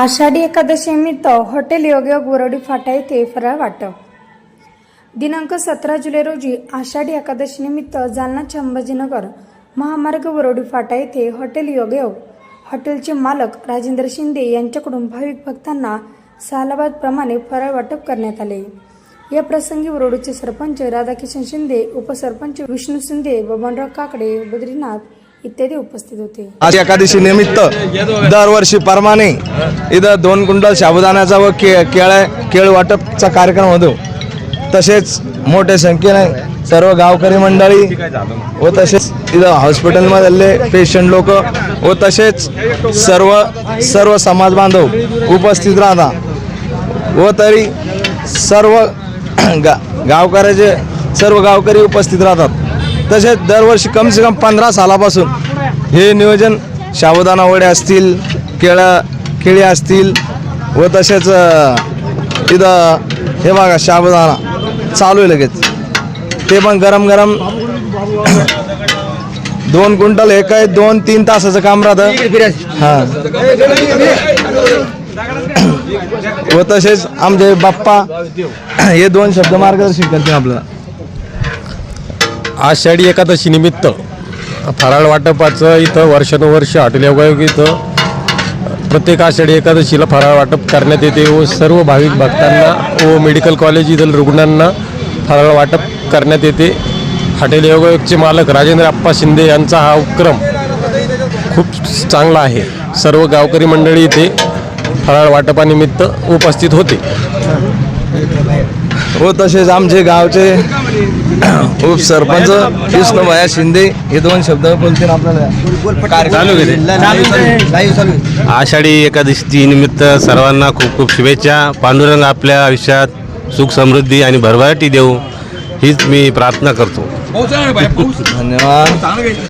आषाढी एकादशीनिमित्त हॉटेल योग्य वरवडी फाटा येथे फराळ वाटप. दिनांक सतरा जुलै रोजी आषाढी एकादशीनिमित्त जालना संभाजीनगर महामार्ग वरोडी फाटा येथे हॉटेल योगयोग हो. हॉटेलचे मालक राजेंद्र शिंदे यांच्याकडून भाविक भक्तांना सालाबादप्रमाणे फराळ वाटप करण्यात आले. या प्रसंगी वरोडीचे सरपंच राधाकिशन शिंदे उपसरपंच विष्णू शिंदे बबनराव काकडे बद्रीनाथ इत्यादी उपस्थित होते. आज एकादशी निमित्त दरवर्षी प्रमाणे इथं दोन कुंटल साबुदाण्याचा व के केळ्या केळ वाटपचा कार्यक्रम होतो. तसेच मोठ्या संख्येने सर्व गावकरी मंडळी व तसेच इथं हॉस्पिटलमधले पेशंट लोक व तसेच सर्व सर्व समाज बांधव उपस्थित राहतात व तरी सर्व गा गावकऱ्याचे सर्व गावकरी उपस्थित राहतात. तसेच दरवर्षी कमसे कम पंधरा सालापासून हे नियोजन साबुदाणा वडे असतील केळं केळी असतील व तसेच इथं हे बघा शाबुदाना चालू आहे लगेच. ते पण गरम गरम दोन क्विंटल एक आहे दोन तीन तासाचं काम राहतं. हां. व तसेच आमचे बाप्पा हे दोन शब्द मार्गदर्शन करतील आपल्याला. आषाढी एकादशी निमित्त फराळ वाटपाचं इथं वर्षानुवर्ष हॉटेल इथं प्रत्येक आषाढी एकादशीला फराळ वाटप करण्यात येते व सर्व भाविक भक्तांना व मेडिकल कॉलेज इथं रुग्णांना फराळ वाटप करण्यात येते. हॉटेल योगायोगचे मालक राजेंद्र आप्पा शिंदे यांचा हा उपक्रम खूप चांगला आहे. सर्व गावकरी मंडळी इथे फराळ वाटपानिमित्त उपस्थित होते. व तसेच आमचे गावचे उपसरपंच विष्णुभाया शिंदे हे दोन शब्द बोलतील आपल्याला. आषाढी एकादशीची निमित्त सर्वांना खूप खूप शुभेच्छा. पांडुरंग आपल्या आयुष्यात सुख समृद्धी आणि भरभराटी देऊ हीच मी प्रार्थना करतो. धन्यवाद.